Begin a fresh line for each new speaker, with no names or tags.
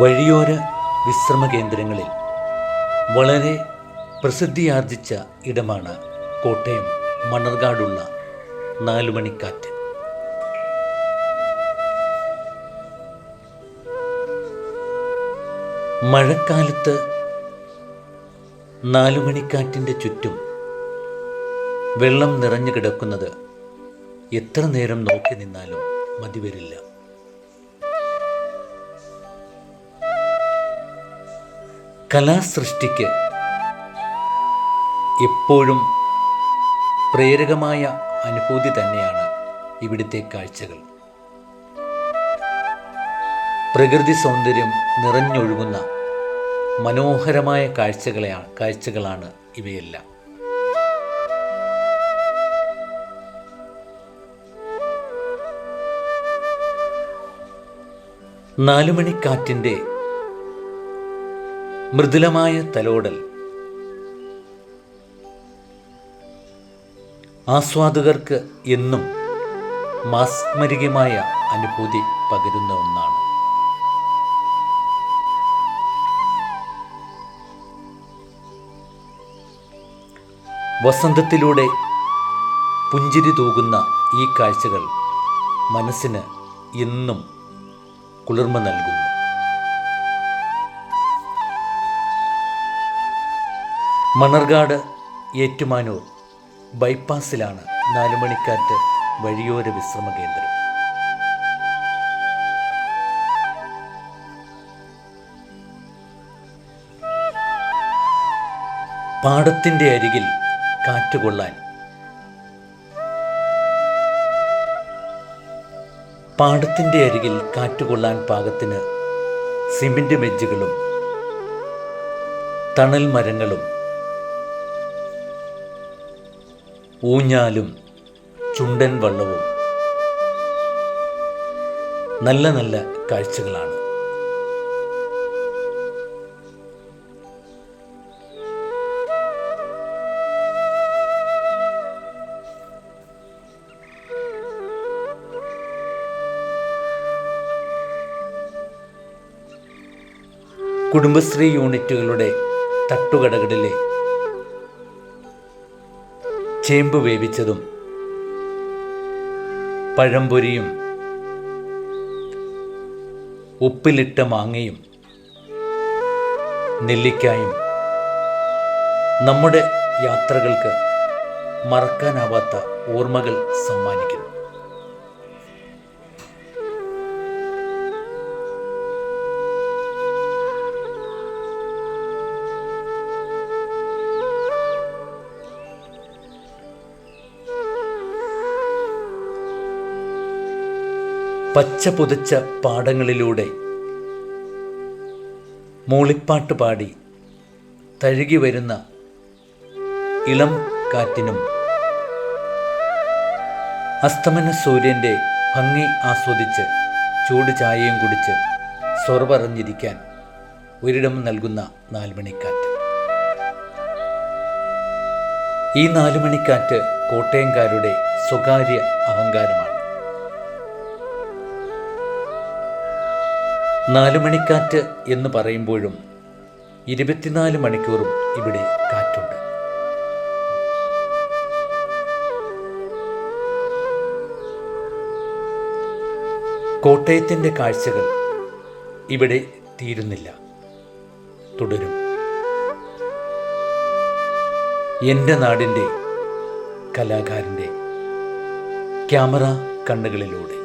വഴിയോര വിശ്രമ കേന്ദ്രങ്ങളിൽ വളരെ പ്രസിദ്ധിയാർജിച്ച ഇടമാണ് കോട്ടയം മണർകാടുള്ള നാലുമണിക്കാറ്റ്. മഴക്കാലത്ത് നാലുമണിക്കാറ്റിന്റെ ചുറ്റും വെള്ളം നിറഞ്ഞു കിടക്കുന്നത് എത്ര നേരം നോക്കി നിന്നാലും മതിവരില്ല. കലാസൃഷ്ടിക്ക് എപ്പോഴും പ്രേരകമായ അനുഭൂതി തന്നെയാണ് ഇവിടുത്തെ കാഴ്ചകൾ. പ്രകൃതി സൗന്ദര്യം നിറഞ്ഞൊഴുകുന്ന മനോഹരമായ കാഴ്ചകളെ കാഴ്ചകളാണ് ഇവയെല്ലാം. നാലുമണിക്കാറ്റിന്റെ മൃദുലമായ തലോടൽ. ആസ്വാദകർക്ക് എന്നും മാസ്മരികമായ അനുഭൂതി പകരുന്ന ഒന്നാണ്. വസന്തത്തിലൂടെ പുഞ്ചിരി തൂകുന്ന ഈ കാഴ്ചകൾ മനസ്സിന് എന്നും കുളിർമ നൽകുന്നു. മണർകാട് ഏറ്റുമാനൂർ. ബൈപ്പാസിലാണ് നാലുമണിക്കാറ്റ് വഴിയോര വിശ്രമ കേന്ദ്രം പാടത്തിന്റെ അരികിൽ കാറ്റുകൊള്ളാൻ പാടത്തിന്റെ അരികിൽ കാറ്റുകൊള്ളാൻ പാകത്തിന് സിമെന്റ് മെജ്ജുകളും തണൽ മരങ്ങളും ഊഞ്ഞാലും ചുണ്ടൻ വള്ളവും നല്ല നല്ല കാഴ്ചകളാണ്. കുടുംബശ്രീ യൂണിറ്റുകളുടെ തട്ടുകടകളിലെ ചേമ്പ് വേവിച്ചതും പഴംപൊരിയും ഉപ്പിലിട്ട മാങ്ങയും നെല്ലിക്കായും നമ്മുടെ യാത്രകൾക്ക് മറക്കാനാവാത്ത ഓർമ്മകൾ സമ്മാനിക്കുന്നു. പച്ച പുതച്ച പാടങ്ങളിലൂടെ മൂളിപ്പാട്ട് പാടി തഴുകി വരുന്ന ഇളം കാറ്റിനും അസ്തമന സൂര്യന്റെ ഭംഗി ആസ്വദിച്ച് ചൂട് ചായയും കുടിച്ച് സ്വറപറഞ്ഞിരിക്കാൻ ഒരിടം നൽകുന്ന നാലുമണിക്കാറ്റ്. ഈ നാലുമണിക്കാറ്റ് കോട്ടയംകാരുടെ സ്വകാര്യ അഹങ്കാരമാണ്. നാലുമണിക്കാറ്റ് എന്ന് പറയുമ്പോഴും ഇരുപത്തിനാല് മണിക്കൂറും ഇവിടെ കാറ്റുണ്ട്. കോട്ടയത്തിന്റെ കാഴ്ചകൾ ഇവിടെ തീരുന്നില്ല. തുടരും. എന്റെ നാടിന്റെ കലാകാരന്റെ ക്യാമറ കണ്ണുകളിലൂടെ.